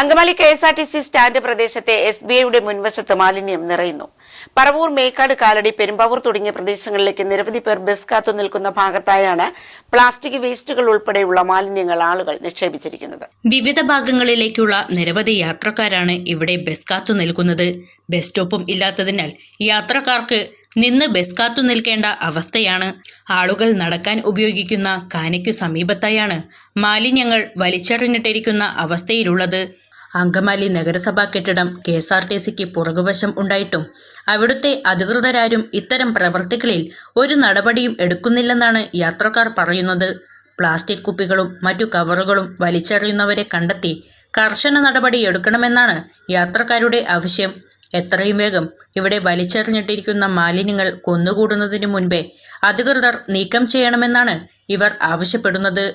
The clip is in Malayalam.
Angamaly K S R T C stand പ്രദേശത്തെ എസ് ബി ഐയുടെ മുൻവശത്ത് മാലിന്യം നിറയുന്നു. പറവൂർ മേക്കാട് കാലടി പെരുമ്പാവൂർ തുടങ്ങിയ പ്രദേശങ്ങളിലേക്ക് നിരവധി പേർ ബസ് കാത്തു നിൽക്കുന്ന ഭാഗത്തായാണ് പ്ലാസ്റ്റിക് വേസ്റ്റുകൾ ഉൾപ്പെടെയുള്ള മാലിന്യങ്ങൾ ആളുകൾ നിക്ഷേപിച്ചിരിക്കുന്നത്. വിവിധ ഭാഗങ്ങളിലേക്കുള്ള നിരവധി യാത്രക്കാരാണ് ഇവിടെ ബസ് കാത്തു നിൽക്കുന്നത്. ബസ് സ്റ്റോപ്പും ഇല്ലാത്തതിനാൽ യാത്രക്കാർക്ക് നിന്ന് ബസ് കാത്തു നിൽക്കേണ്ട അവസ്ഥയാണ്. ആളുകൾ നടക്കാൻ ഉപയോഗിക്കുന്ന കാനയ്ക്കു സമീപത്തായാണ് മാലിന്യങ്ങൾ വലിച്ചെറിഞ്ഞിട്ടിരിക്കുന്ന അവസ്ഥയിലുള്ളത്. അങ്കമാലി നഗരസഭാ കെട്ടിടം കെ എസ് ആർ ടി സിക്ക് പുറകുവശം ഉണ്ടായിട്ടും അവിടുത്തെ അധികൃതരാരും ഇത്തരം പ്രവർത്തികളിൽ ഒരു നടപടിയും എടുക്കുന്നില്ലെന്നാണ് യാത്രക്കാർ പറയുന്നത്. പ്ലാസ്റ്റിക് കുപ്പികളും മറ്റു കവറുകളും വലിച്ചെറിയുന്നവരെ കണ്ടെത്തി കർശന നടപടി എടുക്കണമെന്നാണ് യാത്രക്കാരുടെ ആവശ്യം. എത്രയും വേഗം ഇവിടെ വലിച്ചെറിഞ്ഞിട്ടിരിക്കുന്ന മാലിന്യങ്ങൾ കൊന്നുകൂടുന്നതിന് മുൻപേ അധികൃതർ നീക്കം ചെയ്യണമെന്നാണ് ഇവർ ആവശ്യപ്പെടുന്നത്.